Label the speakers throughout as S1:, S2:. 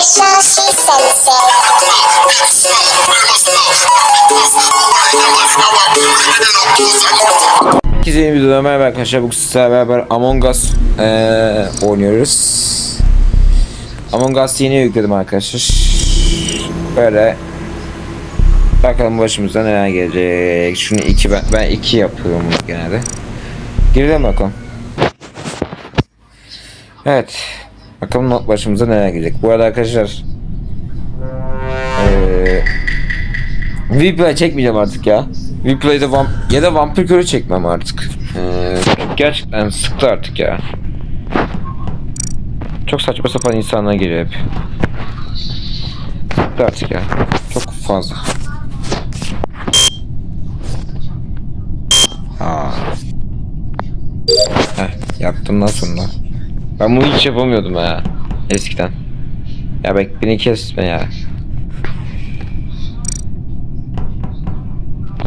S1: Shall she sensei?
S2: Herkese yeni videoda merhaba arkadaşlar. Bugün sizlerle beraber Among Us eee, oynuyoruz. Among Us yeni yükledim arkadaşlar. Böyle bakalım başımıza neler gelecek. Şunu iki ben, ben iki yapıyorum genelde. Girelim bakalım. Evet. Bakalım not başımıza neler gelecek. Bu arada arkadaşlar eee Replay çekmeyeceğim artık ya. Replay'de ya da vampir körü çekmem artık. Ee, gerçekten sıktı artık ya. Çok saçma sapan insanlar geliyor hep. Sıktı artık ya. Çok fazla. Aa. Heh, yaptım lan sonunda. Ben bunu hiç yapamıyordum ya. Eskiden. Ya bek beni kesme ya.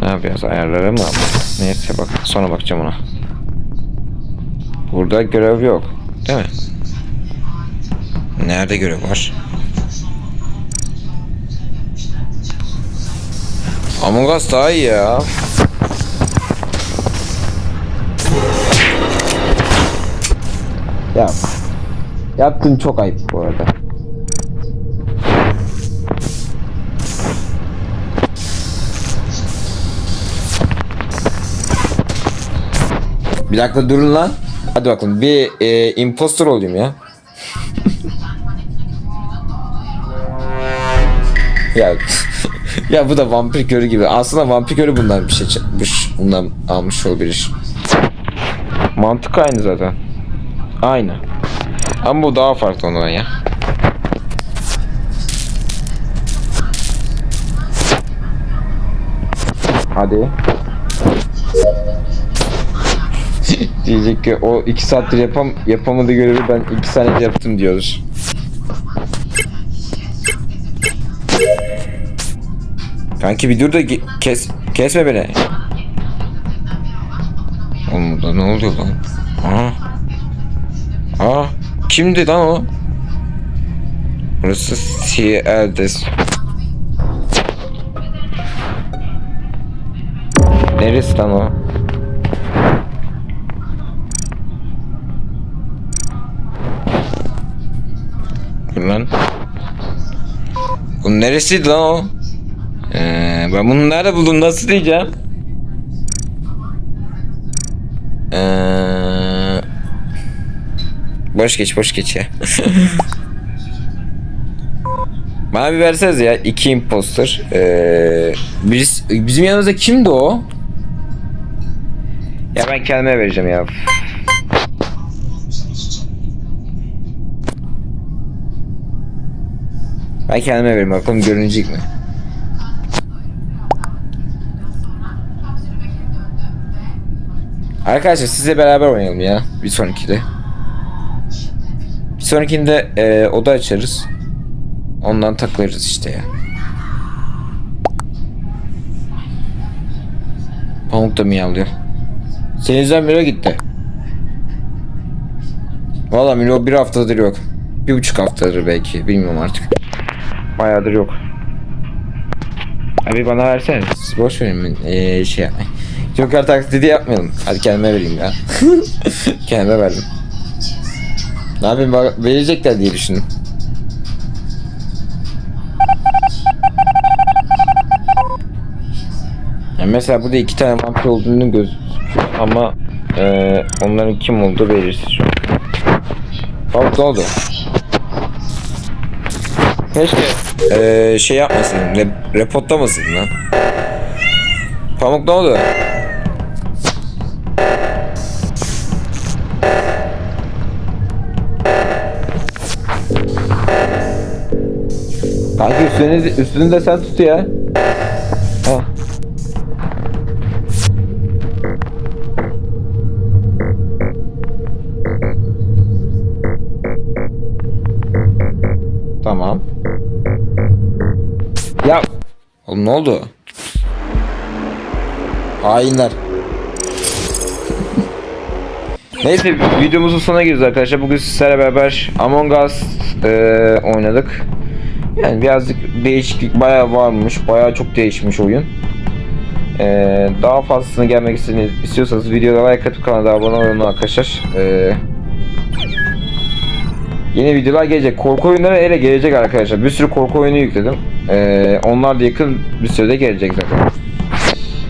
S2: Ha biraz ayarları mı ama? Neyse bak sonra bakacağım ona. Burada görev yok. Değil mi? Nerede görev var? Among Us daha iyi ya. Ya yaptın çok ayıp bu arada. Bir dakika durun lan. Hadi bakalım bir e, impostor olayım ya. ya ya bu da vampir körü gibi. Aslında vampir körü bundan bir şey çıkmış. Bundan almış olabilir. Mantık aynı zaten. Aynı. Ama bu daha farklı ondan ya. Hadi. Diyecek ki o iki saattir yapam yapamadığı görevi ben iki saniyede yaptım diyoruz. Kanki bir dur da kes kesme beni. Oğlum burada ne oluyor lan? Aa. Aa. Kimdi lan o? Burası CL'des. Neresi lan o? Lan. Bu neresiydi lan o? Ee, ben bunu nerede buldum nasıl diyeceğim? Ee, boş geç boş geç ya. Bana bir verseniz ya iki imposter. Ee, biz, bizim yanımızda kimdi o? Ya ben kendime vereceğim ya. Ben kendime vereyim bakalım görünecek mi? Arkadaşlar sizle beraber oynayalım ya bir sonrakide. Bir sonrakinde e, oda açarız. Ondan takılırız işte ya. Pamuk da miyavlıyor. Senin yüzünden Miro gitti. Valla Miro bir haftadır yok. Bir buçuk haftadır belki. Bilmiyorum artık. Bayağıdır yok. Abi bana versene. Siz boş verin ee, şey yapmayın. Joker taklidi yapmayalım. Hadi kendime vereyim ya. kendime verdim. Ne yapayım verecekler diye düşündüm. Yani mesela burada iki tane vampir olduğunu gözüküyor ama eee onların kim olduğu belirsiz şu an. Ne oldu? Keşke eee şey yapmasın, rep reportlamasın lan. Pamuk ne oldu? Kanki üstünü, üstünü de sen tut ya. Ha. Tamam. Ya oğlum ne oldu? Hainler. Neyse videomuzun sonuna giriyoruz arkadaşlar. Bugün sizlerle beraber Among Us eee, oynadık. Yani birazcık değişiklik bayağı varmış. Bayağı çok değişmiş oyun. Ee, daha fazlasını gelmek istiyorsanız videoda like atıp kanala abone olun arkadaşlar. Ee, yeni videolar gelecek. Korku oyunları ele gelecek arkadaşlar. Bir sürü korku oyunu yükledim. Ee, onlar da yakın bir sürede gelecek zaten.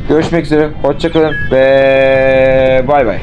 S2: Görüşmek üzere. Hoşçakalın ve bay bay.